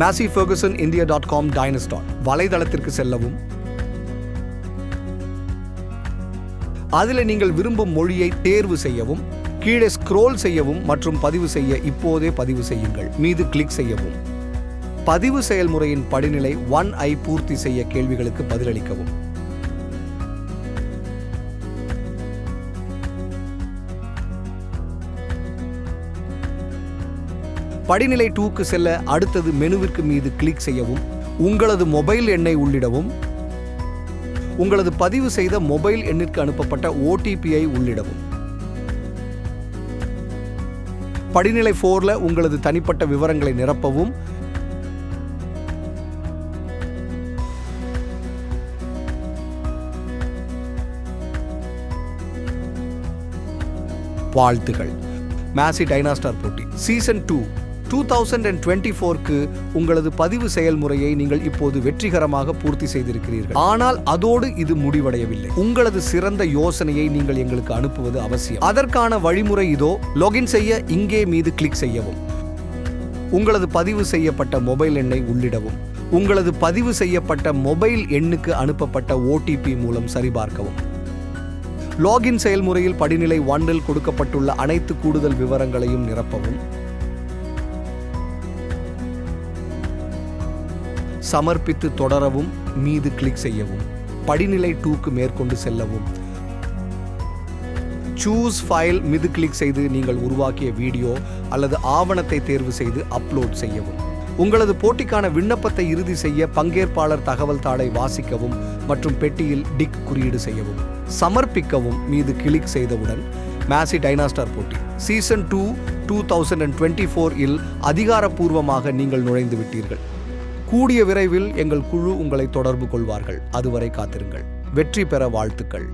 Massey Ferguson India dot com Dynastar வலைதளத்திற்கு செல்லவும். அதில் நீங்கள் விரும்பும் மொழியை தேர்வு செய்யவும் கீழே ஸ்க்ரோல் செய்யவும் மற்றும் பதிவு செய்ய இப்போதே பதிவு செய்யுங்கள். மீது கிளிக் செய்யவும். பதிவு செயல்முறையின் படிநிலை ஒன் ஐ பூர்த்தி செய்ய கேள்விகளுக்கு பதிலளிக்கவும். படிநிலை டூக்கு செல்ல அடுத்தது மெனுவிற்கு மீது கிளிக் செய்யவும் உங்களது மொபைல் எண்ணை உள்ளிடவும் உங்களது பதிவு செய்த மொபைல் எண்ணிற்கு அனுப்பப்பட்ட ஓடிபியை உள்ளிடவும். படிநிலை ஃபோரில் உங்களது தனிப்பட்ட விவரங்களை நிரப்பவும் வாழ்த்துகள். மேசி டைனாஸ்டார் போட்டி season two. Two thousand and twenty ஃபோர்க்கு உங்களது பதிவு செயல்முறையை நீங்கள் இப்போது வெற்றிகரமாக பூர்த்தி செய்திருக்கிறீர்கள். ஆனால் அதோடு இது முடிவடையவில்லை. உங்களது சிறந்த யோசனையை நீங்கள் எங்களுக்கு அனுப்புவது அவசியம். அதற்கான வழிமுறை இதோ. லாகின் செய்ய இங்கே மீது கிளிக் செய்யவும். உங்களது பதிவு செய்யப்பட்ட மொபைல் எண்ணை உள்ளிடவும். உங்களது பதிவு செய்யப்பட்ட மொபைல் எண்ணுக்கு அனுப்பப்பட்ட ஓடிபி மூலம் சரிபார்க்கவும். லாகின் செயல்முறையில் படிநிலை ஒன்றில் கொடுக்கப்பட்டுள்ள அனைத்து கூடுதல் விவரங்களையும் நிரப்பவும். சமர்ப்பித்து தொடரவும் மீது கிளிக் செய்யவும். படிநிலை டூக்கு மேற்கொண்டு செல்லவும். சூஸ் ஃபைல் மீது கிளிக் செய்து நீங்கள் உருவாக்கிய வீடியோ அல்லது ஆவணத்தை தேர்வு செய்து அப்லோட் செய்யவும். உங்களது போட்டிக்கான விண்ணப்பத்தை இறுதி செய்ய பங்கேற்பாளர் தகவல் தாளை வாசிக்கவும் மற்றும் பெட்டியில் டிக் குறியீடு செய்யவும். சமர்ப்பிக்கவும் மீது கிளிக் செய்தவுடன் மேசி டைனாஸ்டார் போட்டி. Season two two thousand and twenty four இல் அதிகாரப்பூர்வமாக நீங்கள் நுழைந்து விட்டீர்கள். கூடிய விரைவில் எங்கள் குழு உங்களை தொடர்பு கொள்வார்கள். அதுவரை காத்திருங்கள். வெற்றி பெற வாழ்த்துக்கள்.